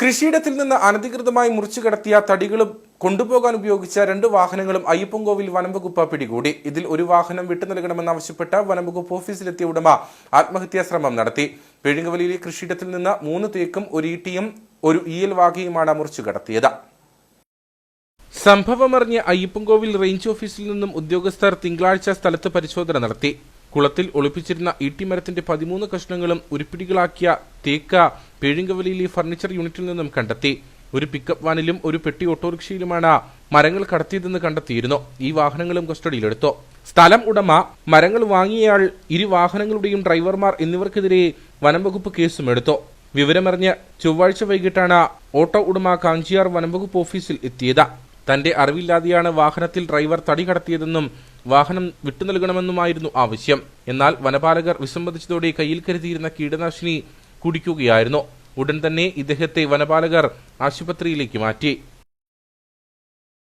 കൃഷിയിടത്തിൽ നിന്ന് അനധികൃതമായി മുറിച്ചു കടത്തിയ തടികളും കൊണ്ടുപോകാൻ ഉപയോഗിച്ച രണ്ട് വാഹനങ്ങളും അയ്യപ്പൻകോവിൽ വനംവകുപ്പ് പിടികൂടി. ഇതിൽ ഒരു വാഹനം വിട്ടു നൽകണമെന്നാവശ്യപ്പെട്ട് വനംവകുപ്പ് ഓഫീസിലെത്തിയ ഉടമ ആത്മഹത്യാ ശ്രമം നടത്തി. പിഴുങ്ങവലിയിലെ കൃഷിയിടത്തിൽ നിന്ന് മൂന്ന് തേക്കും ഒരു ഈട്ടിയും ഒരു ഈയൽ വാകയുമാണ് മുറിച്ചു കടത്തിയത്. സംഭവമറിഞ്ഞ് അയ്യപ്പൻകോവിൽ റേഞ്ച് ഓഫീസിൽ നിന്നും ഉദ്യോഗസ്ഥർ തിങ്കളാഴ്ച സ്ഥലത്ത് പരിശോധന നടത്തി. കുളത്തിൽ ഒളിപ്പിച്ചിരുന്ന ഈട്ടിമരത്തിന്റെ പതിമൂന്ന് കഷ്ണങ്ങളും ഉരുപ്പിടികളാക്കിയ തേക്ക പേഴിങ്കവലിയിലെ ഫർണിച്ചർ യൂണിറ്റിൽ നിന്നും കണ്ടെത്തി. ഒരു പിക്കപ്പ് വാനിലും ഒരു പെട്ടി ഓട്ടോറിക്ഷയിലുമാണ് മരങ്ങൾ കടത്തിയതെന്ന് കണ്ടെത്തിയിരുന്നു. ഈ വാഹനങ്ങളും കസ്റ്റഡിയിലെടുത്തു. സ്ഥലം ഉടമ മരങ്ങൾ വാങ്ങിയയാൾ ഇരു വാഹനങ്ങളുടെയും ഡ്രൈവർമാർ എന്നിവർക്കെതിരെ വനംവകുപ്പ് കേസും എടുത്തു. വിവരമറിഞ്ഞ് ചൊവ്വാഴ്ച വൈകിട്ടാണ് ഓട്ടോ ഉടമ കാഞ്ചിയാർ വനംവകുപ്പ് ഓഫീസിൽ എത്തിയത്. തന്റെ അറിവില്ലാതെയാണ് വാഹനത്തിൽ ഡ്രൈവർ തടി കടത്തിയതെന്നും വാഹനം വിട്ടു നൽകണമെന്നുമായിരുന്നു ആവശ്യം. എന്നാൽ വനപാലകർ വിസമ്മതിച്ചതോടെ കയ്യിൽ കരുതിയിരുന്ന കീടനാശിനി കുടിക്കുകയായിരുന്നു. ഉടൻ തന്നെ ഇദ്ദേഹത്തെ വനപാലകർ ആശുപത്രിയിലേക്ക് മാറ്റി.